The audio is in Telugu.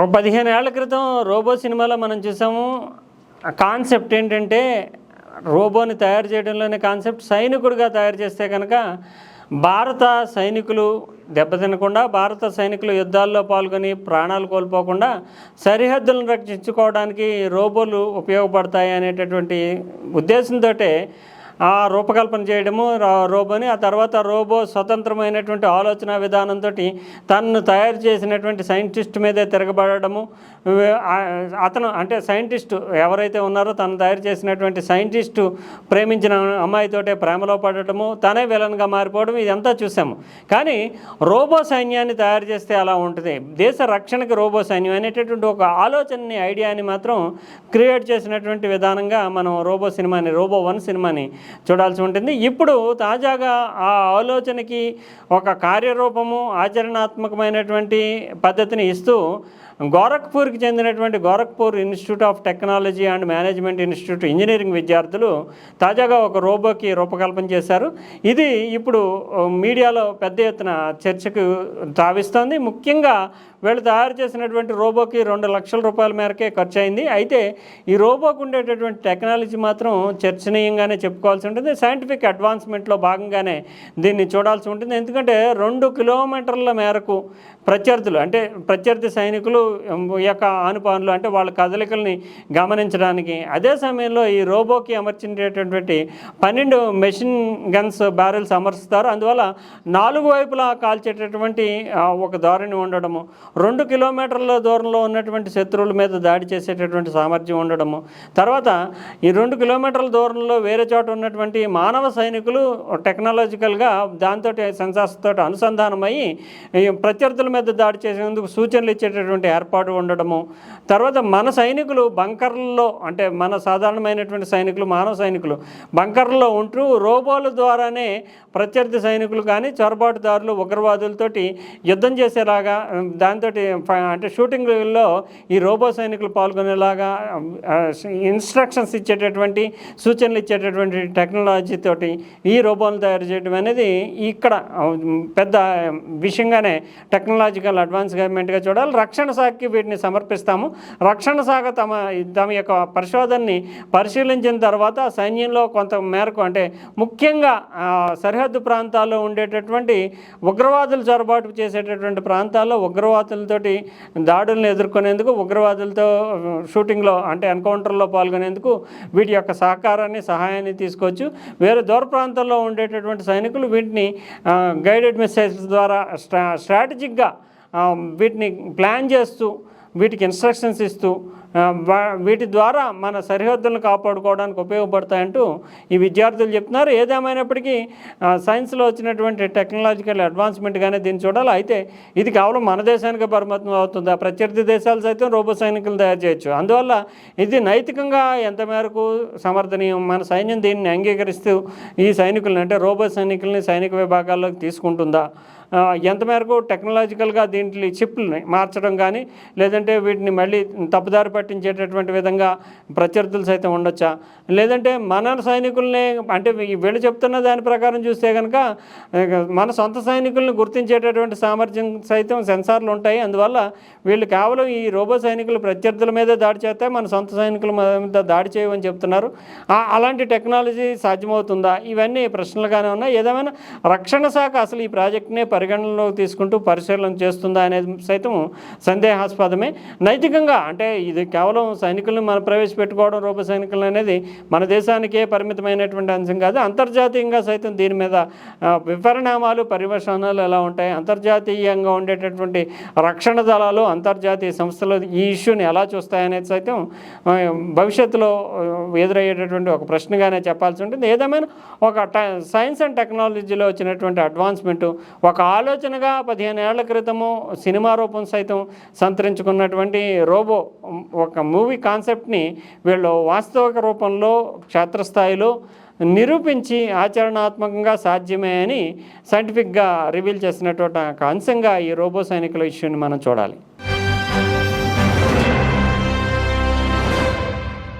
ఒక పదిహేను ఏళ్ళ క్రితం రోబో సినిమాలో మనం చూసాము. కాన్సెప్ట్ ఏంటంటే రోబోని తయారు చేయడంలోనే కాన్సెప్ట్ సైనికుడిగా తయారు చేస్తే కనుక భారత సైనికులు దెబ్బతినకుండా భారత సైనికులు యుద్ధాల్లో పాల్గొని ప్రాణాలు కోల్పోకుండా సరిహద్దులను రక్షించుకోవడానికి రోబోలు ఉపయోగపడతాయి అనేటటువంటి ఉద్దేశంతో ఆ రూపకల్పన చేయడము రోబోని ఆ తర్వాత రోబో స్వతంత్రమైనటువంటి ఆలోచన విధానంతో తనను తయారు చేసినటువంటి సైంటిస్ట్ మీదే తిరగబడము అతను అంటే సైంటిస్టు ఎవరైతే ఉన్నారో తను తయారు చేసినటువంటి సైంటిస్టు ప్రేమించిన అమ్మాయితోటే ప్రేమలో పడటము తనే విలన్గా మారిపోవడం ఇదంతా చూసాము. కానీ రోబో సైన్యాన్ని తయారు చేస్తే అలా ఉంటుంది. దేశ రక్షణకి రోబో సైన్యం అనేటటువంటి ఒక ఆలోచనని ఐడియాని మాత్రం క్రియేట్ చేసినటువంటి విధానంగా మనం రోబో సినిమాని రోబో వన్ సినిమాని చూడాల్సి ఉంటుంది. ఇప్పుడు తాజాగా ఆ ఆలోచనకి ఒక కార్యరూపము ఆచరణాత్మకమైనటువంటి పద్ధతిని ఇస్తూ గోరఖ్పూర్కి చెందినటువంటి Gorakhpur institute of technology and management institute engineering విద్యార్థులు తాజాగా ఒక రోబోకి రూపకల్పన చేశారు. ఇది ఇప్పుడు మీడియాలో పెద్ద ఎత్తున చర్చకు తావిస్తోంది. ముఖ్యంగా వీళ్ళు తయారు చేసినటువంటి రోబోకి రెండు లక్షల రూపాయల మేరకే ఖర్చు అయింది అయితే ఈ రోబోకు ఉండేటటువంటి టెక్నాలజీ మాత్రం చర్చనీయంగానే చెప్పుకోవాల్సి ఉంటుంది. సైంటిఫిక్ అడ్వాన్స్మెంట్లో భాగంగానే దీన్ని చూడాల్సి ఉంటుంది. ఎందుకంటే రెండు కిలోమీటర్ల మేరకు ప్రత్యర్థులు అంటే ప్రత్యర్థి సైనికులు ఈ యొక్క ఆనుపానులు అంటే వాళ్ళ కదలికల్ని గమనించడానికి అదే సమయంలో ఈ రోబోకి అమర్చినటువంటి పన్నెండు మెషిన్ గన్స్ బ్యారెల్స్ అమర్చుతారు అందువల్ల నాలుగు వైపులా కాల్చేటటువంటి ఒక ధోరణి ఉండడము రెండు కిలోమీటర్ల దూరంలో ఉన్నటువంటి శత్రువుల మీద దాడి చేసేటటువంటి సామర్థ్యం ఉండడము. తర్వాత ఈ రెండు కిలోమీటర్ల దూరంలో వేరే చోట ఉన్నటువంటి మానవ సైనికులు టెక్నాలజికల్గా దాంతో సెన్సార్స్తో అనుసంధానమై ఈ ప్రత్యర్థుల మీద దాడి చేసేందుకు సూచనలు ఇచ్చేటటువంటి ఏర్పాటు ఉండడము. తర్వాత మన సైనికులు బంకర్లలో అంటే మన సాధారణమైనటువంటి సైనికులు మానవ సైనికులు బంకర్లలో ఉంటూ రోబోల ద్వారానే ప్రత్యర్థి సైనికులు కానీ చొరబాటుదారులు ఉగ్రవాదులతోటి యుద్ధం చేసేలాగా దాని దాంతో అంటే షూటింగ్లో ఈ రోబో సైనికులు పాల్గొనేలాగా ఇన్స్ట్రక్షన్స్ ఇచ్చేటటువంటి సూచనలు ఇచ్చేటటువంటి టెక్నాలజీ తోటి ఈ రోబోలను తయారు చేయడం అనేది ఇక్కడ పెద్ద విషయంగానే టెక్నాలజికల్ అడ్వాన్స్ గవర్నమెంట్గా చూడాలి. రక్షణ శాఖకి వీటిని సమర్పిస్తాము. రక్షణ శాఖ తమ తమ యొక్క పరిశోధనని పరిశీలించిన తర్వాత సైన్యంలో కొంత మేరకు అంటే ముఖ్యంగా సరిహద్దు ప్రాంతాల్లో ఉండేటటువంటి ఉగ్రవాదులు చొరబాటు చేసేటటువంటి ప్రాంతాల్లో ఉగ్రవాదులతోటి దాడులను ఎదుర్కొనేందుకు ఉగ్రవాదులతో షూటింగ్లో అంటే ఎన్కౌంటర్లో పాల్గొనేందుకు వీటి యొక్క సహకారాన్ని సహాయాన్ని తీసుకోవచ్చు. వేరే దూర ప్రాంతాల్లో ఉండేటటువంటి సైనికులు వీటిని గైడెడ్ మెసేజ్ ద్వారా స్ట్రా స్ట్రాటజిక్గా వీటిని ప్లాన్ చేస్తూ వీటికి ఇన్స్ట్రక్షన్స్ ఇస్తూ వీటి ద్వారా మన సరిహద్దులను కాపాడుకోవడానికి ఉపయోగపడతాయంటూ ఈ విద్యార్థులు చెప్తున్నారు. ఏదేమైనప్పటికీ సైన్స్లో వచ్చినటువంటి టెక్నాలజికల్ అడ్వాన్స్మెంట్గానే దీన్ని చూడాలి. అయితే ఇది కేవలం మన దేశానికి పరిమితం అవుతుందా. ప్రత్యర్థి దేశాలు సైతం రోబో సైనికులు తయారు చేయొచ్చు. అందువల్ల ఇది నైతికంగా ఎంత మేరకు సమర్థనీయం? మన సైన్యం దీన్ని అంగీకరిస్తూ ఈ సైనికులను అంటే రోబో సైనికుల్ని సైనిక విభాగాల్లోకి తీసుకుంటుందా? ఎంత మేరకు టెక్నాలజికల్గా దీంట్లో చిప్లని మార్చడం కానీ లేదంటే వీటిని మళ్ళీ తప్పుదారి పట్టించేటటువంటి విధంగా ప్రత్యర్థులు సైతం ఉండొచ్చా? లేదంటే మన సైనికుల్ని అంటే వీళ్ళు చెప్తున్న దాని ప్రకారం చూస్తే కనుక మన సొంత సైనికుల్ని గుర్తించేటటువంటి సామర్థ్యం సైతం సెన్సార్లు ఉంటాయి. అందువల్ల వీళ్ళు కేవలం ఈ రోబో సైనికులు ప్రత్యర్థుల మీదే దాడి చేస్తే మన సొంత సైనికుల మీద దాడి చేయమని చెప్తున్నారు. అలాంటి టెక్నాలజీ సాధ్యమవుతుందా? ఇవన్నీ ప్రశ్నలుగానే ఉన్నాయి. ఏదేమైనా రక్షణ శాఖ అసలు ఈ ప్రాజెక్ట్నే పరిగణనలోకి తీసుకుంటూ పరిశీలన చేస్తుందా అనేది సైతం సందేహాస్పదమే. నైతికంగా అంటే ఇది కేవలం సైనికులను మనం ప్రవేశపెట్టుకోవడం రూప సైనికులు అనేది మన దేశానికే పరిమితమైనటువంటి అంశం కాదు. అంతర్జాతీయంగా సైతం దీని మీద విపరిణామాలు పరివర్షణాలు ఎలా ఉంటాయి? అంతర్జాతీయంగా ఉండేటటువంటి రక్షణ దళాలు అంతర్జాతీయ సంస్థలు ఈ ఇష్యూని ఎలా చూస్తాయనేది సైతం భవిష్యత్తులో ఎదురయ్యేటటువంటి ఒక ప్రశ్నగానే చెప్పాల్సి ఉంటుంది. ఏదేమైనా ఒక సైన్స్ అండ్ టెక్నాలజీలో వచ్చినటువంటి అడ్వాన్స్మెంట్ ఒక ఆలోచనగా పదిహేను ఏళ్ళ క్రితము సినిమా రూపం సైతం సంతరించుకున్నటువంటి రోబో ఒక మూవీ కాన్సెప్ట్ని వీళ్ళు వాస్తవిక రూపంలో క్షేత్రస్థాయిలో నిరూపించి ఆచరణాత్మకంగా సాధ్యమే అని సైంటిఫిక్గా రివీల్ చేసినటువంటి ఒక అంశంగా ఈ రోబో సైనికుల ఇష్యూని మనం చూడాలి.